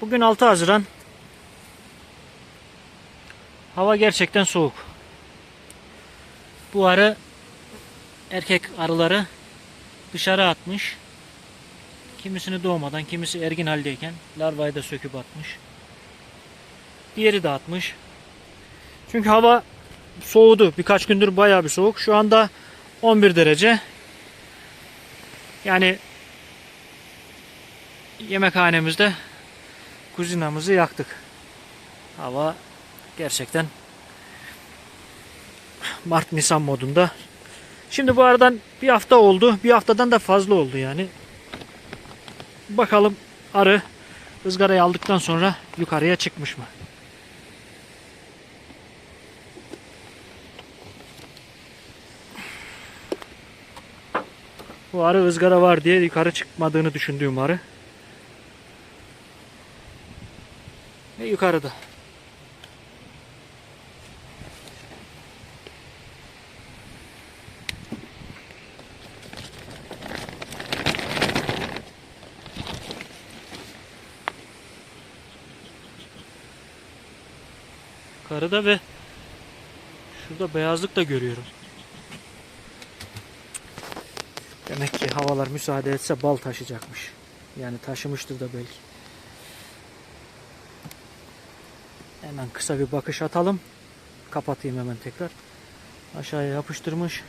Bugün 6 Haziran. Hava gerçekten soğuk. Bu arı erkek arıları dışarı atmış. Kimisini doğmadan, kimisi ergin haldeyken larvayı da söküp atmış. Diğeri de atmış. Çünkü hava soğudu. Birkaç gündür bayağı bir soğuk. Şu anda 11 derece. Yani yemekhanemizde kuzinamızı yaktık. Hava gerçekten Mart Nisan modunda. Şimdi bu aradan bir hafta oldu. Bir haftadan da fazla oldu yani. Bakalım arı ızgarayı aldıktan sonra yukarıya çıkmış mı? Bu arı ızgara var diye yukarı çıkmadığını düşündüğüm arı. Ve yukarıda. Yukarıda ve şurada beyazlık da görüyorum. Demek ki havalar müsaade etse bal taşıyacakmış. Yani taşımıştır da belki. Hemen kısa bir bakış atalım. Kapatayım hemen tekrar. Aşağıya yapıştırmış.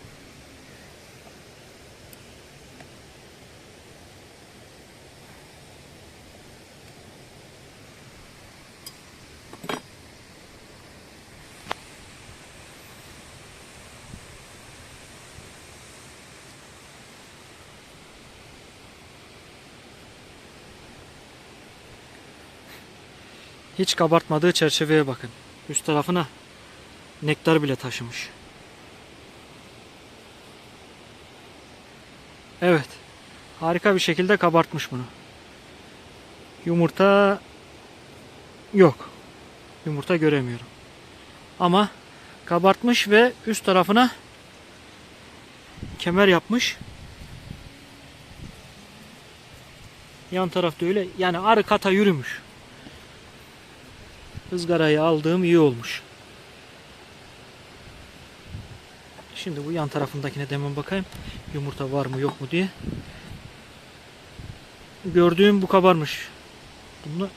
Hiç kabartmadığı çerçeveye bakın. Üst tarafına nektar bile taşımış. Evet. Harika bir şekilde kabartmış bunu. Yumurta yok. Yumurta göremiyorum. Ama kabartmış ve üst tarafına kemer yapmış. Yan tarafta öyle. Yani arı kata yürümüş. Izgarayı aldığım iyi olmuş. Şimdi bu yan tarafındakine de hemen bakayım. Yumurta var mı yok mu diye. Gördüğüm bu kabarmış. Bunu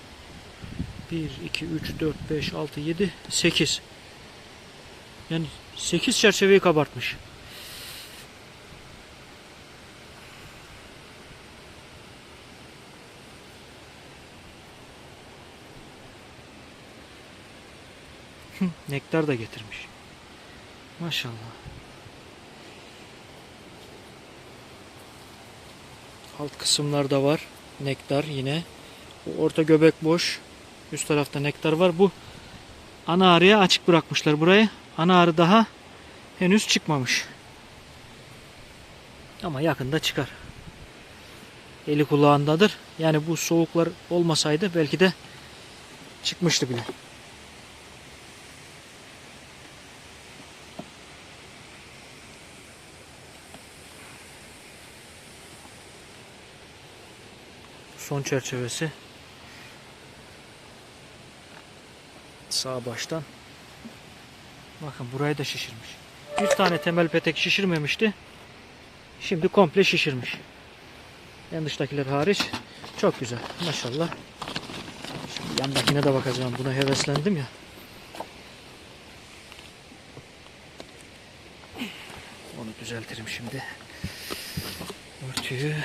1, 2, 3, 4, 5, 6, 7, 8. Yani 8 çerçeveyi kabartmış. Nektar da getirmiş. Maşallah. Alt kısımlarda var. Nektar yine. Bu orta göbek boş. Üst tarafta nektar var. Bu ana arıya açık bırakmışlar burayı. Ana arı daha henüz çıkmamış. Ama yakında çıkar. Eli kulağındadır. Yani bu soğuklar olmasaydı belki de çıkmıştı bile. Son çerçevesi. Sağ baştan. Bakın burayı da şişirmiş. 100 tane temel petek şişirmemişti. Şimdi komple şişirmiş. En dıştakiler hariç. Çok güzel. Maşallah. Şimdi yandakine de bakacağım. Buna heveslendim ya. Onu düzeltirim şimdi. Örtüyü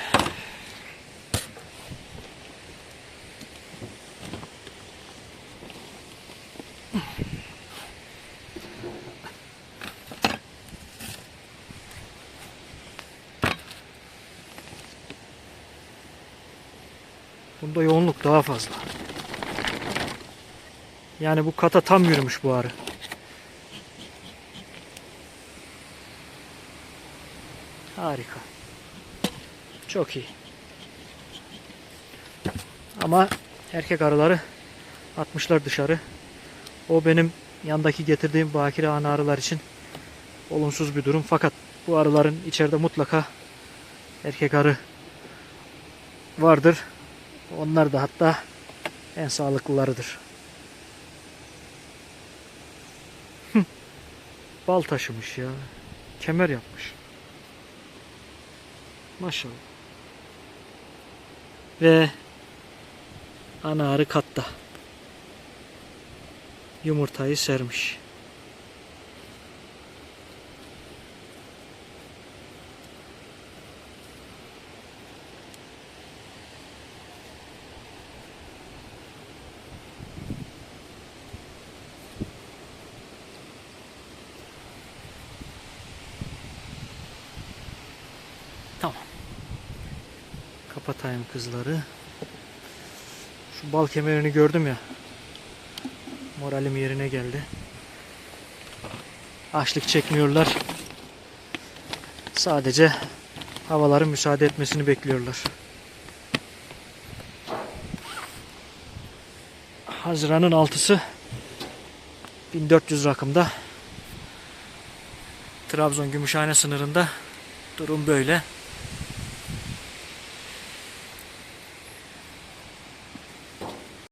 Bunda yoğunluk daha fazla. Yani bu kata tam yürümüş bu arı. Harika. Çok iyi. Ama erkek arıları atmışlar dışarı. O benim yandaki getirdiğim bakire ana arılar için olumsuz bir durum. Fakat bu arıların içeride mutlaka erkek arı vardır. Onlar da hatta En sağlıklılarıdır. Bal taşımış ya. Kemer yapmış. Maşallah. Ve ana arı katta. Yumurtayı sermiş. Kapatayım kızları. Şu bal kemerini gördüm ya. Moralim yerine geldi. Açlık çekmiyorlar. Sadece havaların müsaade etmesini bekliyorlar. Haziran'ın 6'sı 1400 rakımda Trabzon Gümüşhane sınırında durum böyle.